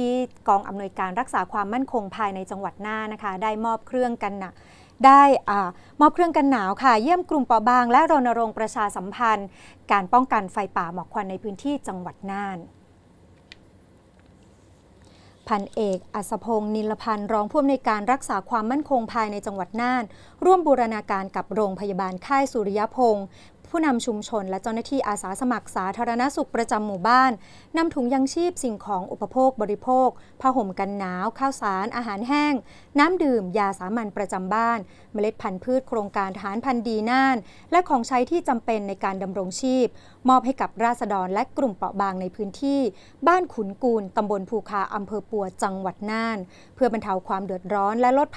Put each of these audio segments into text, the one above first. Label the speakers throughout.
Speaker 1: ที่กองอำนวยการรักษาความมั่นคงภายในจังหวัดน่านนะคะ ได้มอบเครื่องกันหนาวได้อมอบเครื่องกันหนาวค่ะ เยี่ยมกลุ่มเปราะบาง และรณรงค์ประชาสัมพันธ์ การป้องกันไฟป่าหมอกควันในพื้นที่จังหวัดน่านพันเอกอัศพงศ์นิลพันธ์รองผู้อำนวยการรักษาความมั่นคงภายในจังหวัดน่าน ร่วมบูรณาการกับโรงพยาบาลค่ายสุริยพงศ์ ผู้นำชุมชนและเจ้าหน้าที่อาสาสมัครสาธารณสุขประจำหมู่บ้านนำถุงยังชีพสิ่งของอุปโภคบริโภคผ้าห่มกันหนาว ข้าวสาร อาหารแห้ง น้ำดื่ม ยาสามัญประจำบ้าน เมล็ดพันธุ์พืชโครงการทหารพันธุ์ดีน่าน และของใช้ที่จำเป็นในการดำรงชีพ มอบให้กับราษฎรและกลุ่มเปราะบางในพื้นที่ บ้านขุนกูลตำบลภูคาอำเภอปัวจังหวัดน่าน เพื่อบรรเทาความเดือดร้อนและลด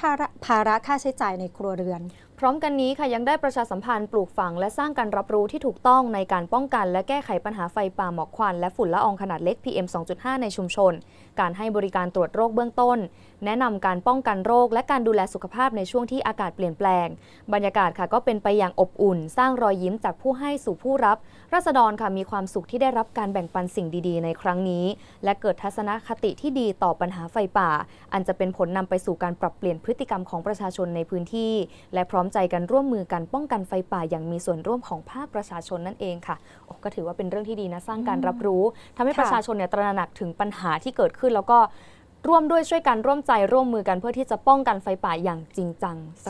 Speaker 1: ภาระค่าใช้จ่ายในครัวเรือน
Speaker 2: พร้อมกันนี้ค่ะยังได้ประชาสัมพันธ์ปลูกฝังและสร้างการรับรู้ที่ถูกต้องในการป้องกัน และแก้ไขปัญหาไฟป่าหมอกควัน และฝุ่นละอองขนาดเล็ก PM 2.5 ในชุมชน การให้บริการตรวจโรคเบื้องต้น แนะนำการป้องกันโรค และการดูแลสุขภาพในช่วงที่อากาศเปลี่ยนแปลง บรรยากาศค่ะก็เป็นไปอย่างอบอุ่น สร้างรอยยิ้มจากผู้ให้สู่ผู้รับราษฎรค่ะมีความสุขที่ได้รับการแบ่งปันสิ่งดีๆ ในครั้งนี้ และเกิดทัศนคติที่ดีต่อปัญหาไฟป่า อันจะเป็นผลนำไปสู่การปรับเปลี่ยนพฤติกรรมของประชาชนในพื้นที่ และพร้อมใจกันร่วมมือกันป้องกันไฟป่าอย่างมีส่วนร่วมของภาคประชาชนนั่นเองค่ะโอ้ก็ถือว่าเป็นเรื่องที่ดีนะสร้างการรับรู้ทำให้
Speaker 1: ค่ะ
Speaker 2: ประชาชนเนี่ยตระหนักถึงปัญหาที่เกิดขึ้น แล้วก็ร่วมด้วยช่วยกันร่วมใจร่วมมือกันเพื่อที่จะป้องกันไฟป่าอย่างจริงจัง